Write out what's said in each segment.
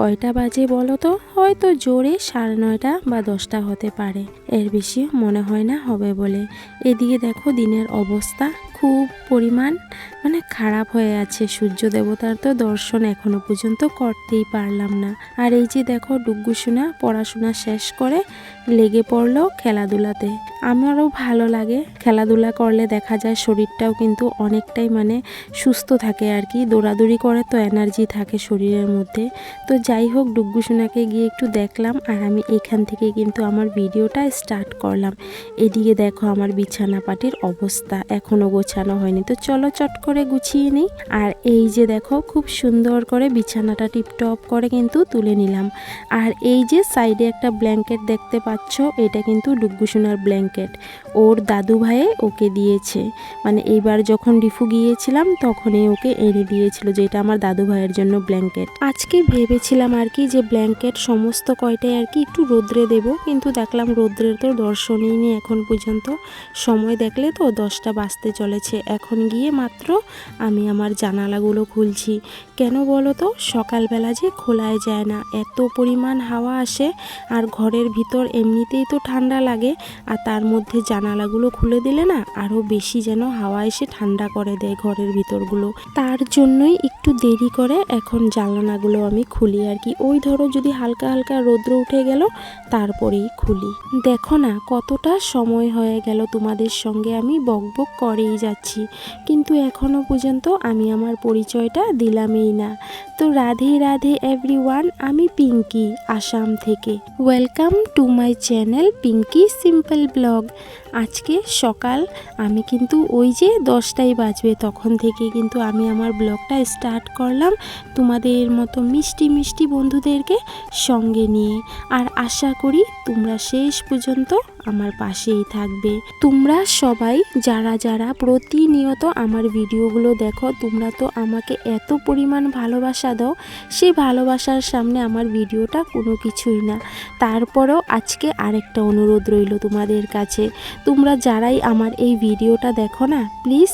কয়টা বাজে বলো তো? হয়তো জোরে সাড়ে নয়টা বা দশটা হতে পারে। এর বেশি মনে হয় না হবে বলে। এদিকে দেখো দিনের অবস্থা খুব পরিমাণ মানে খারাপ হয়ে আছে। সূর্য দেবতার তো দর্শন এখনও পর্যন্ত করতেই পারলাম না। আর এই যে দেখো ডুগ্গুসোনা পড়াশোনা শেষ করে লেগে পড়ল খেলাধুলাতে। আমারও ভালো লাগে। খেলাধুলা করলে দেখা যায় শরীরটাও কিন্তু অনেকটাই মানে সুস্থ থাকে আর কি। দৌড়াদৌড়ি করে তো এনার্জি থাকে শরীরের মধ্যে। তো যাই হোক ডুগ্গুসোনাকে গিয়ে একটু দেখলাম আর আমি এখান থেকে কিন্তু আমার ভিডিওটা স্টার্ট করলাম। এদিকে দেখো আমার বিছানা পাটির অবস্থা এখনও গোছানো হয়নি। তো চলো চট করে গুছিয়ে নিই। আর এই যে দেখো, খুব সুন্দর করে বিছানাটা টিপটপ করে কিন্তু তুলে নিলাম। আর এই যে সাইডে একটা ব্ল্যাঙ্কেট দেখতে পাচ্ছ, এটা কিন্তু ডুগ্গুসোনার ব্ল্যাঙ্কেট। ওর দাদু ভাইয়ে ওকে দিয়েছে। মানে এইবার যখন ডিফু গিয়েছিলাম, তখনই ওকে এনে দিয়েছিল যে এটা আমার দাদু ভাইয়ের জন্য ব্ল্যাঙ্কেট আজকে ভেবেছিলাম আর কি যে ব্ল্যাঙ্কেট সমস্ত কয়টাই আর কি একটু রোদ্রে দেব, কিন্তু দেখলাম রোদ্রের তো দর্শনই নেই এখন পর্যন্ত। সময় দেখলে তো দশটা বাজতে চলেছে। এখন গিয়ে মাত্র আমি আমার জানালাগুলো খুলছি। কেন বলো তো, সকালবেলা যে খোলায় যায় না। এত পরিমাণ হাওয়া আসে, আর ঘরের ভিতর এমনিতেই তো ঠান্ডা লাগে, আর তার মধ্যে জানালাগুলো খুলে দিলে না আরও বেশি যেন হাওয়া এসে ঠান্ডা করে দেয় ঘরের ভিতরগুলো। তার জন্যই একটু দেরি করে এখন জানালাগুলো আমি খুলি আর কি। ওই ধরো যদি হালকা হালকা রৌদ্র উঠে গেল, তারপরেই খুলি। দেখো না কতটা সময় হয়ে গেল তোমাদের সঙ্গে আমি বকবক করেই যাচ্ছি। কিন্তু এখনও পর্যন্ত আমি আমার পরিচয়টা দিলামই না। তো রাধে রাধে এভরিওয়ান আমি পিঙ্কি, আসাম থেকে। Welcome to my channel Pinky simple blog আজকে সকাল, আমি কিন্তু ওই যে দশটাই বাজবে তখন থেকে কিন্তু আমি আমার ব্লগটা স্টার্ট করলাম তোমাদের মতো মিষ্টি মিষ্টি বন্ধুদেরকে সঙ্গে নিয়ে। আর আশা করি তোমরা শেষ পর্যন্ত আমার পাশেই থাকবে। তোমরা সবাই যারা যারা প্রতিনিয়ত আমার ভিডিওগুলো দেখো, তোমরা তো আমাকে এত পরিমাণ ভালোবাসা দাও সেই ভালোবাসার সামনে আমার ভিডিওটা কোনো কিছুই না। তারপরেও আজকে আরেকটা অনুরোধ রইল তোমাদের কাছে। তোমরা যারাই আমার এই ভিডিওটা দেখো না, প্লিজ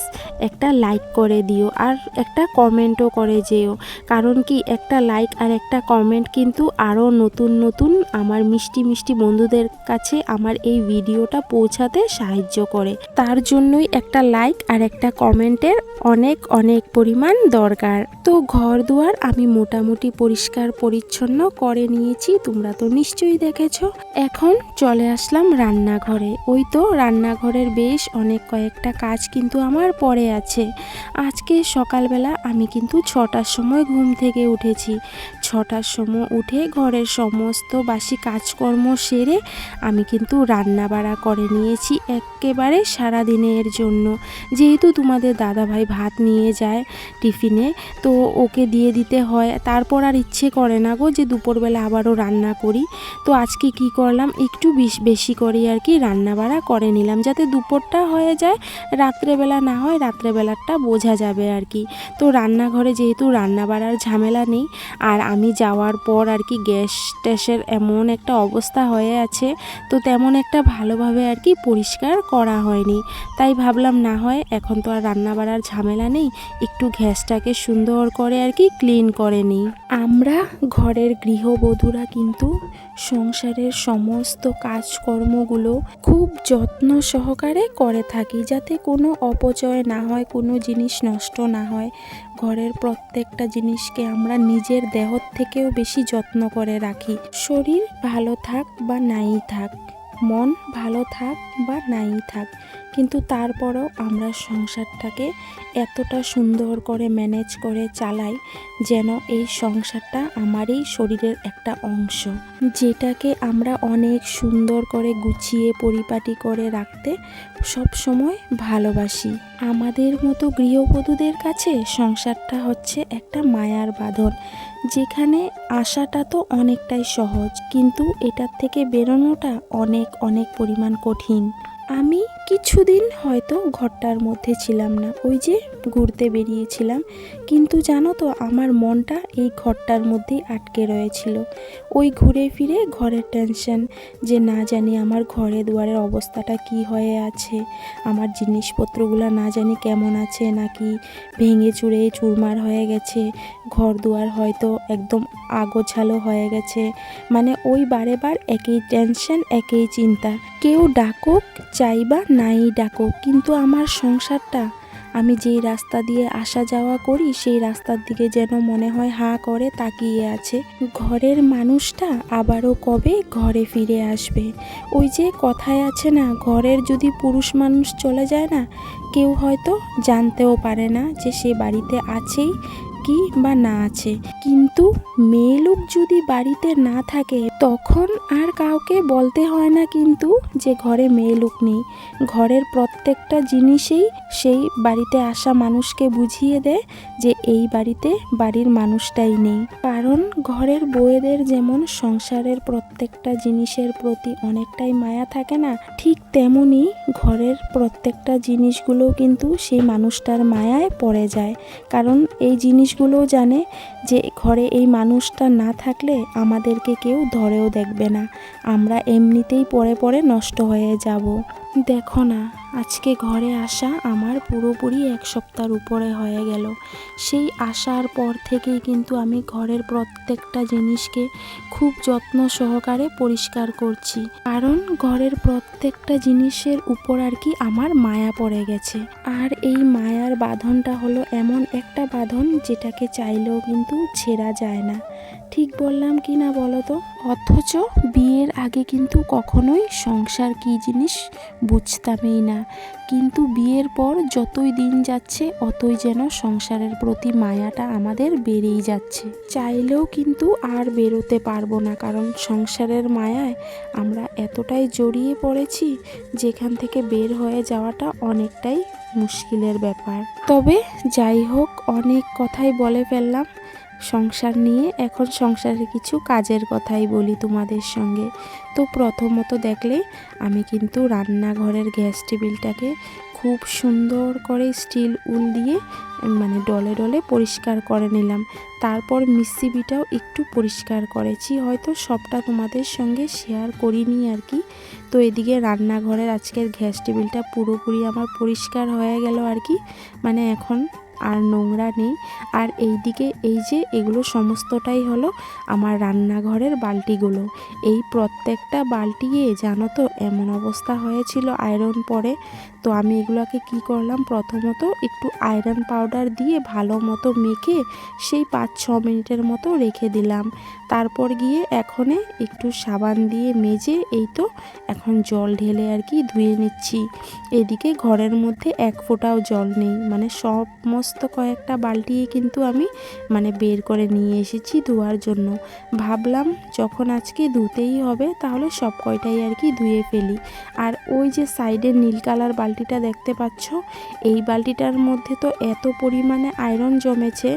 একটা লাইক করে দিও আর একটা কমেন্টও করে যেও। কারণ কি একটা লাইক আর একটা কমেন্ট কিন্তু আরও নতুন নতুন আমার মিষ্টি মিষ্টি বন্ধুদের কাছে আমার এই ভিডিওটা পৌঁছাতে সাহায্য করে। তার জন্যই একটা লাইক আর একটা কমেন্টের অনেক অনেক পরিমাণ দরকার। তো ঘর দুয়ার আমি মোটামুটি পরিষ্কার পরিচ্ছন্ন করে নিয়েছি, তোমরা তো নিশ্চয়ই দেখেছ। এখন চলে আসলাম রান্নাঘরে। ওই তো রান্নাঘরের বেশ অনেক কয়েকটা কাজ কিন্তু আমার পরে আছে। আজকে সকালবেলা আমি কিন্তু ছটার সময় ঘুম থেকে উঠেছি। ছটার সময় উঠে ঘরের সমস্ত বাসি কাজকর্ম সেরে আমি কিন্তু রান্না বাড়া করে নিয়েছি একেবারে সারা দিনের জন্য। যেহেতু তোমাদের দাদাভাই ভাত নিয়ে যায় টিফিনে, তো ওকে দিয়ে দিতে হয়। তারপর আর ইচ্ছে করে না গো যে দুপুরবেলা আবারও রান্না করি। তো আজকে কি করলাম? একটু বেশ- বেশি করে আর কি রান্না বাড়া করে নিলাম যাতে দুপুরটা হয়ে যায়, রাত্রেবেলা না হয় রাত্রেবেলাটা বোঝা যাবে আর কি। তো রান্নাঘরে যেহেতু রান্না বাড়ার ঝামেলা নেই, আর আমি যাওয়ার পর আর কি গ্যাস ট্যাসের এমন একটা অবস্থা হয়ে আছে, তো তেমন একটা ভালোভাবে আর কি পরিষ্কার করা হয়নি। তাই ভাবলাম, না হয়, এখন তো আর রান্না বাড়ার ঝামেলা নেই, একটু গ্যাসটাকে সুন্দর করে আর কি ক্লিন করে নিই। আমরা ঘরের গৃহবধূরা কিন্তু সংসারের সমস্ত কাজকর্মগুলো খুব যত্ন সহকারে করে থাকি যাতে কোনো অপচয় না হয়, কোনো জিনিস নষ্ট না হয়। ঘরের প্রত্যেকটা জিনিসকে আমরা নিজের দেহ থেকেও বেশি যত্ন করে রাখি। শরীর ভালো থাক বা নাই থাক, মন ভালো থাক বা নাই থাক কিন্তু তারপরও আমরা সংসারটাকে এতটা সুন্দর করে ম্যানেজ করে চালাই যেন এই সংসারটা আমারই শরীরের একটা অংশ। যেটাকে আমরা অনেক সুন্দর করে গুছিয়ে, পরিপাটি করে রাখতে সব সময় ভালোবাসি। আমাদের মতো গৃহবধূদের কাছে সংসারটা হচ্ছে একটা মায়ার বাঁধন, যেখানে আসাটা তো অনেকটাই সহজ, কিন্তু এটার থেকে বেরোনোটা অনেক অনেক পরিমাণ কঠিন। আমি কিছুদিন হয়তো ঘরটার মধ্যে ছিলাম না, ওই যে ঘুরতে বেরিয়েছিলাম। কিন্তু জানো তো, আমার মনটা এই ঘরটার মধ্যেই আটকে রয়েছিল। ওই ঘুরে ফিরে ঘরের টেনশন যে না জানি আমার ঘরে দুয়ারের অবস্থাটা কি হয়ে আছে, আমার জিনিসপত্রগুলো না জানি কেমন আছে, নাকি ভেঙে চুরে চুরমার হয়ে গেছে ঘর দুয়ার হয়তো একদম আগোছালো হয়ে গেছে। মানে ওই বারে বার একই টেনশন একই চিন্তা। কেউ ডাকুক চাই বা নাই ডাকুক, কিন্তু আমার সংসারটা, আমি যেই রাস্তা দিয়ে আসা যাওয়া করি, সেই রাস্তার দিকে যেন মনে হয় হা করে তাকিয়ে আছে। ঘরের মানুষটা আবারও কবে ঘরে ফিরে আসবে? ওই যে কথায় আছে না, ঘরের যদি পুরুষ মানুষ চলে যায় না, কেউ হয়তো জানতেও পারে না যে সে বাড়িতে আছেই কি বা না আছে। কিন্তু মেয়ে লোক যদি বাড়িতে না থাকে, তখন আর কাউকে বলতে হয় না কিন্তু যে ঘরে মেয়ে লোক নেই। ঘরের প্রত্যেকটা জিনিসেই সেই বাড়িতে আসা মানুষকে বুঝিয়ে দেয় যে এই বাড়িতে বাড়ির মানুষটাই নেই। কারণ ঘরের বউয়েদের যেমন সংসারের প্রত্যেকটা জিনিসের প্রতি অনেকটাই মায়া থাকে না, ঠিক তেমনি ঘরের প্রত্যেকটা জিনিসগুলো কিন্তু সেই মানুষটার মায়ায় পড়ে যায়। কারণ এই জিনিসগুলো জানে যে ঘরে এই মানুষটা না থাকলে আমাদেরকে কেউ ধরেও দেখবে না। আমরা এমনিতেই পরে পরে নষ্ট হয়ে যাব। দেখো না, আজকে ঘরে আসা আমার পুরোপুরি এক সপ্তাহের উপরে হয়ে গেল। সেই আসার পর থেকেই কিন্তু আমি ঘরের প্রত্যেকটা জিনিসকে খুব যত্ন সহকারে পরিষ্কার করছি। কারণ ঘরের প্রত্যেকটা জিনিসের উপর আর কি আমার মায়া পড়ে গেছে। আর এই মায়ার বাঁধনটা হলো এমন একটা বাঁধন যেটাকে চাইলেও কিন্তু ছেঁড়া যায় না। ঠিক বললাম কি না বলো তো? অথচ বিয়ের আগে কিন্তু কখনোই সংসার কি জিনিস বুঝতামই না। কিন্তু বিয়ের পর যতই দিন যাচ্ছে, অতই যেন সংসারের প্রতি মায়াটা আমাদের বেড়েই যাচ্ছে। চাইলেও কিন্তু আর বেরোতে পারব না, কারণ সংসারের মায়ায় আমরা এতটাই জড়িয়ে পড়েছি, যেখান থেকে বের হয়ে যাওয়াটা অনেকটাই মুশকিলের ব্যাপার। তবে যাই হোক, অনেক কথাই বলে ফেললাম। সংসার নিয়ে, এখন সংসারের কিছু কাজের কথাই বলি তোমাদের সঙ্গে। তো প্রথমত দেখলে, আমি কিন্তু রান্নাঘরের গ্যাস টেবিলটাকে খুব সুন্দর করে স্টিল উল দিয়ে মানে ডলে ডলে পরিষ্কার করে নিলাম। তারপর মিসিবিটাও একটু পরিষ্কার করেছি, হয়তো সবটা তোমাদের সঙ্গে শেয়ার করিনি আর কি। তো এদিকে রান্নাঘরের আজকের গ্যাস টেবিলটা পুরোপুরি আমার পরিষ্কার হয়ে গেল আর কি। মানে এখন আর নোংরা নেই। আর এই দিকে এই যে এগুলো সমস্তটাই হলো আমার রান্নাঘরের বালতিগুলো। এই প্রত্যেকটা বালতিয়ে জানো তো এমন অবস্থা হয়েছিল আয়রন পরে। তো আমি এগুলোকে কি করলাম? প্রথমত একটু আয়রন পাউডার দিয়ে ভালো মতো মেখে সেই পাঁচ, ছ মিনিটের মতো রেখে দিলাম। তারপর গিয়ে এখনে একটু সাবান দিয়ে মেজে এই তো এখন জল ঢেলে আর কি ধুয়ে নিচ্ছি। এদিকে ঘরের মধ্যে এক ফোঁটাও জল নেই। মানে সমস্ত কয়েকটা বালতিয়ে কিন্তু আমি মানে বের করে নিয়ে এসেছি ধোয়ার জন্য। ভাবলাম যখন আজকে ধুতেই হবে তাহলে সব কয়টাই আর কি ধুয়ে ফেলি। আর ওই যে সাইডে নীল কালার বালতিটা দেখতে পাচ্ছ। এই বালতিটার মধ্যে তো এত পরিমাণে আয়রন জমেছে,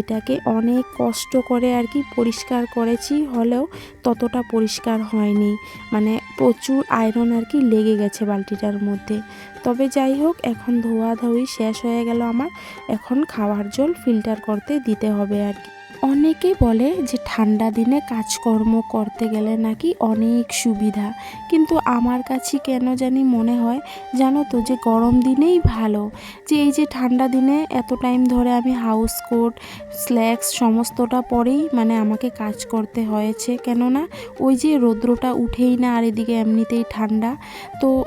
এটাকে অনেক কষ্ট করে আর কি পরিষ্কার করেছি, হলেও ততটা পরিষ্কার হয়নি। মানে প্রচুর আয়রন আর কি লেগে গেছে বালতিটার মধ্যে। তবে যাই হোক, এখন ধোয়াধুয়ি শেষ হয়ে গেল আমার। এখন খাওয়ার জল ফিল্টার করতে দিতে হবে আর কি। অনেকে বলে যে ঠান্ডা দিনে কাজকর্ম করতে গেলে নাকি অনেক সুবিধা। কিন্তু আমার কাছে কেন জানি মনে হয়, জানো তো, যে গরম দিনেই ভালো। যে এই যে ঠান্ডা দিনে এত টাইম ধরে আমি হাউস কোট স্ল্যাক্স সমস্তটা পরেই মানে আমাকে কাজ করতে হয়েছে। কেননা ওই যে রৌদ্রটা উঠেই না আর এদিকে এমনিতেই ঠান্ডা। তো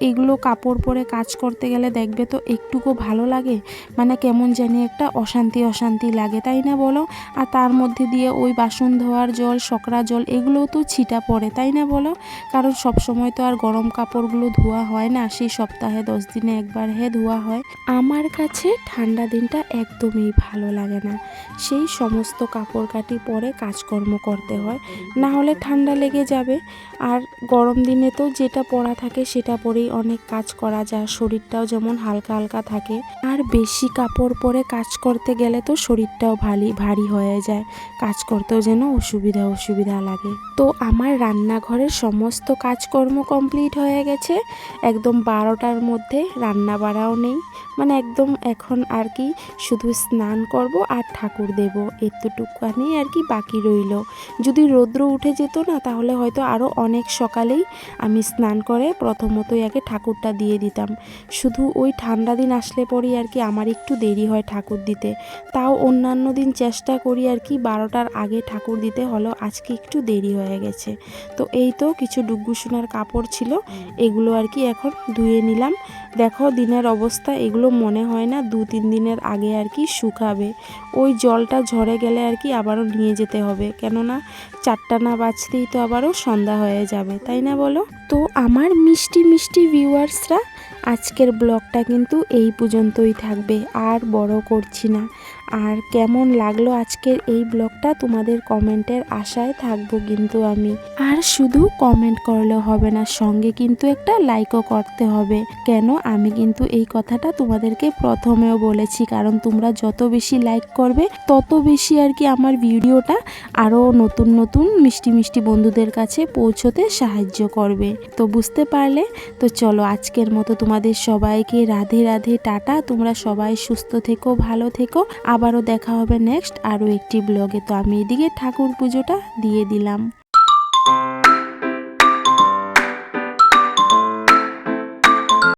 এগুলো কাপড় পরে কাজ করতে গেলে দেখবে তো একটুকু ভালো লাগে। মানে কেমন জানি একটা অশান্তি অশান্তি লাগে, তাই না বলো? আর তার মধ্যে দিয়ে ওই বাসন ধোয়ার জল সকরা জল এগুলোও তো ছিটা পড়ে, তাই না বলো? কারণ সব সময় তো আর গরম কাপড়গুলো ধোয়া হয় না, সেই সপ্তাহে দশ দিনে একবার হে ধোয়া হয়। আমার কাছে ঠান্ডা দিনটা একদমই ভালো লাগে না। সেই সমস্ত কাপড় কাটি পরে কাজকর্ম করতে হয়। না হলে ঠান্ডা লেগে যাবে। আর গরম দিনে তো যেটা পরা থাকে সেটা পরেই অনেক কাজ করা যায়, শরীরটাও যেমন হালকা হালকা থাকে। আর বেশি কাপড় পরে কাজ করতে গেলে তো শরীরটাও ভারী ভারী হয়ে যায়। কাজ করতেও যেন অসুবিধা অসুবিধা লাগে। তো আমার রান্নাঘরের সমস্ত কাজকর্ম কমপ্লিট হয়ে গেছে। একদম বারোটার মধ্যে রান্না বাড়াও নেই। মানে একদম এখন আর কি শুধু স্নান করব আর ঠাকুর দেব। এতটুকুখানি আর কি বাকি রইল। যদি রৌদ্র উঠে যেত না, তাহলে হয়তো আরও অনেক সকালেই আমি স্নান করে প্রথমত মতোই আগে ঠাকুরটা দিয়ে দিতাম। শুধু ওই ঠান্ডা দিন আসলে পরেই আর কি আমার একটু দেরি হয় ঠাকুর দিতে। তাও অন্যান্য দিন চেষ্টা করি আর কি বারোটার আগে ঠাকুর দিতে হলো আজকে একটু দেরি হয়ে গেছে। তো এই তো কিছু ডুগ্গু সোনার কাপড় ছিল, এগুলো আর কি এখন ধুয়ে নিলাম। দেখো দিনের অবস্থা, এগুলো মনে হয় না দু তিন দিনের আগে আর কি শুকাবে। ওই জলটা ঝরে গেলে আর কি আবারও নিয়ে যেতে হবে। কেননা চারটা না বাঁচতেই তো আবারও সন্ধ্যা হয়ে যাবে, তাই না বলো? তো আমার মিষ্টি মিষ্টি ভিউয়ার্সরা আজকের ব্লগটা কিন্তু এই পর্যন্তই থাকবে, আর বড় করছি না। আর কেমন লাগল আজকের এই ব্লগটা তোমাদের কমেন্টের আশায় থাকব কিন্তু আমি। আর শুধু কমেন্ট করলে হবে না, সঙ্গে কিন্তু একটা লাইকও করতে হবে। কেন? আমি কিন্তু এই কথাটা তোমাদেরকে প্রথমেও বলেছি, কারণ তোমরা যত বেশি লাইক করবে, তত বেশি আর কি আমার ভিডিওটা আরও নতুন নতুন মিষ্টি মিষ্টি বন্ধুদের কাছে পৌঁছতে সাহায্য করবে। তো বুঝতে পারলে? তো চলো আজকের মতো তোমাদের সবাইকে রাধে রাধে, টাটা। তোমরা সবাই সুস্থ থেকো, ভালো থেকো। আবারও দেখা হবে নেক্সট আরও একটি ব্লগে তো আমি এদিকে ঠাকুর পুজোটা দিয়ে দিলাম।